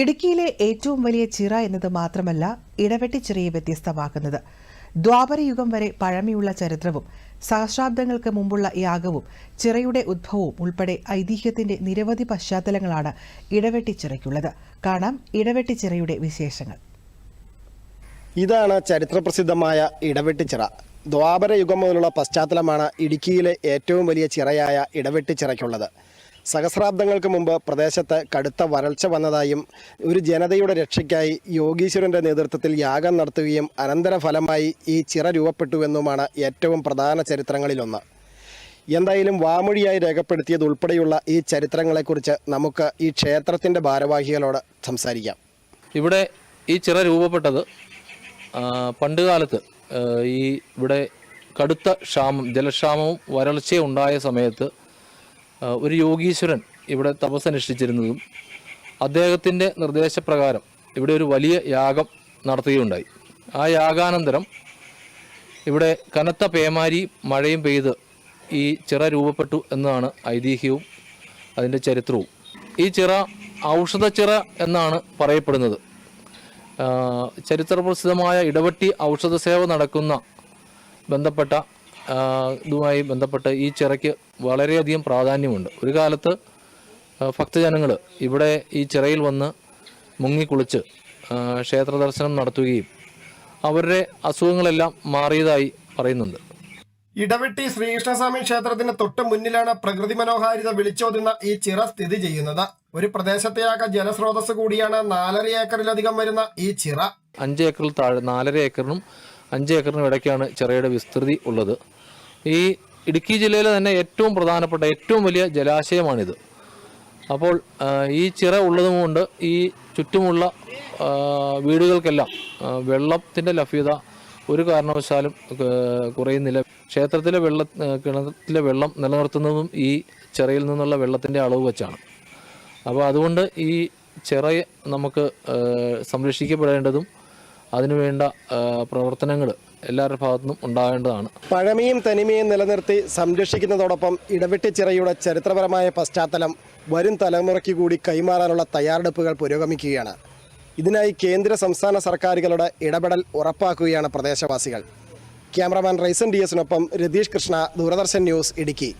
ഇടുക്കിയിലെ ഏറ്റവും വലിയ ചിറ എന്നത് മാത്രമല്ല ഇടവെട്ടിച്ചിറയെ വ്യത്യസ്തമാക്കുന്നത്. ദ്വാപരയുഗം വരെ പഴമയുള്ള ചരിത്രവും സഹസ്രാബ്ദങ്ങൾക്ക് മുമ്പുള്ള യാഗവും ചിറയുടെ ഉദ്ഭവവും ഉൾപ്പെടെ ഐതിഹ്യത്തിന്റെ നിരവധി പശ്ചാത്തലങ്ങളാണ് ഇടവെട്ടിച്ചിറയ്ക്കുള്ളത് കാണാം ഇടവെട്ടിച്ചിറയുടെ വിശേഷങ്ങൾ. ഇതാണ് ചരിത്രപ്രസിദ്ധമായ ഇടവെട്ടിച്ചിറ ദ്വാപര യുഗം മുതലുള്ള പശ്ചാത്തലമാണ് ഇടുക്കിയിലെ ഏറ്റവും വലിയ ചിറയായ ഇടവെട്ടിച്ചിറയ്ക്കുള്ളത് സഹസ്രാബ്ദങ്ങൾക്ക് മുമ്പ് പ്രദേശത്ത് കടുത്ത വരൾച്ച വന്നതായും ഒരു ജനതയുടെ രക്ഷയ്ക്കായി യോഗീശ്വരന്റെ നേതൃത്വത്തിൽ യാഗം നടത്തുകയും അനന്തരഫലമായി ഈ ചിറ രൂപപ്പെട്ടുവെന്നുമാണ് ഏറ്റവും പ്രധാന ചരിത്രങ്ങളിലൊന്ന്. എന്തായാലും വാമൊഴിയായി രേഖപ്പെടുത്തിയത് ഉൾപ്പെടെയുള്ള ഈ ചരിത്രങ്ങളെക്കുറിച്ച് നമുക്ക് ഈ ക്ഷേത്രത്തിന്റെ ഭാരവാഹികളോട് സംസാരിക്കാം. ഇവിടെ ഈ ചിറ രൂപപ്പെട്ടത് പണ്ടുകാലത്ത് പണ്ട് കാലത്ത് ഈ ഇവിടെ കടുത്ത ക്ഷാമം ജലക്ഷാമവും വരൾച്ചയും ഉണ്ടായ സമയത്ത് ഒരു യോഗീശ്വരൻ ഇവിടെ തപസ്സനുഷ്ഠിച്ചിരുന്നതും അദ്ദേഹത്തിന്റെ നിർദ്ദേശപ്രകാരം ഇവിടെ ഒരു വലിയ യാഗം നടത്തുകയുണ്ടായി. ആ യാഗാനന്തരം ഇവിടെ കനത്ത പേമാരി മഴയും പെയ്ത് ഈ ചിറ രൂപപ്പെട്ടു എന്നതാണ് ഐതിഹ്യവും അതിന്റെ ചരിത്രവും. ഈ ചിറ ഔഷധ ചിറ എന്നാണ് പറയപ്പെടുന്നത്. ചരിത്രപ്രസിദ്ധമായ ഇടവട്ടി ഔഷധ സേവ നടക്കുന്ന ബന്ധപ്പെട്ട ഇതുമായി ബന്ധപ്പെട്ട് ഈ ചിറയ്ക്ക് വളരെയധികം പ്രാധാന്യമുണ്ട്. ഒരു കാലത്ത് ഭക്തജനങ്ങൾ ഇവിടെ ഈ ചിറയിൽ വന്ന് മുങ്ങിക്കുളിച്ച് ക്ഷേത്ര ദർശനം നടത്തുകയും അവരുടെ അസുഖങ്ങളെല്ലാം മാറിയതായി പറയുന്നുണ്ട്. ഇടവെട്ടി ശ്രീകൃഷ്ണസ്വാമി ക്ഷേത്രത്തിന് തൊട്ട് മുന്നിലാണ് പ്രകൃതി മനോഹാരിത വിളിച്ചോതുന്ന ഈ ചിറ സ്ഥിതി ചെയ്യുന്നത്. ഒരു പ്രദേശത്തെയാക്ക ജലസ്രോതസ് കൂടിയാണ് നാലര ഏക്കറിലധികം വരുന്ന ഈ ചിറ. അഞ്ച് ഏക്കറിൽ താഴെ നാലര ഏക്കറിനും അഞ്ച് ഏക്കറിനും ഇടയ്ക്കാണ് ചിറയുടെ വിസ്തൃതി ഉള്ളത്. ഈ ഇടുക്കി ജില്ലയിലെ തന്നെ ഏറ്റവും പ്രധാനപ്പെട്ട ഏറ്റവും വലിയ ജലാശയമാണിത്. അപ്പോൾ ഈ ചിറ ഉള്ളതുകൊണ്ട് ഈ ചുറ്റുമുള്ള വീടുകൾക്കെല്ലാം വെള്ളത്തിന്റെ ലഭ്യത ഒരു കാരണവശാലും കുറയുന്നില്ല. ക്ഷേത്രത്തിലെ വെള്ള കിണറ്റിലെ വെള്ളം നിലനിർത്തുന്നതും ഈ ചിറയിൽ നിന്നുള്ള വെള്ളത്തിന്റെ അളവ് വെച്ചാണ്. അപ്പോൾ അതുകൊണ്ട് ഈ ചിറയെ നമുക്ക് സംരക്ഷിക്കപ്പെടേണ്ടതും അതിനുവേണ്ട പ്രവർത്തനങ്ങൾ എല്ലാവരുടെ ഭാഗത്തുനിന്നും ഉണ്ടാകേണ്ടതാണ്. പഴമയും തനിമയും നിലനിർത്തി സംരക്ഷിക്കുന്നതോടൊപ്പം ഇടവെട്ടി ചിറയുടെ ചരിത്രപരമായ പശ്ചാത്തലം വരും തലമുറയ്ക്ക് കൂടി കൈമാറാനുള്ള തയ്യാറെടുപ്പുകൾ പുരോഗമിക്കുകയാണ്. ഇതിനായി കേന്ദ്ര സംസ്ഥാന സർക്കാരുകളുടെ ഇടപെടൽ ഉറപ്പാക്കുകയാണ് പ്രദേശവാസികൾ. ക്യാമറമാൻ റൈസൻ ഡി എസിനൊപ്പം രതീഷ് കൃഷ്ണ ദൂരദർശൻ ന്യൂസ് ഇടുക്കി.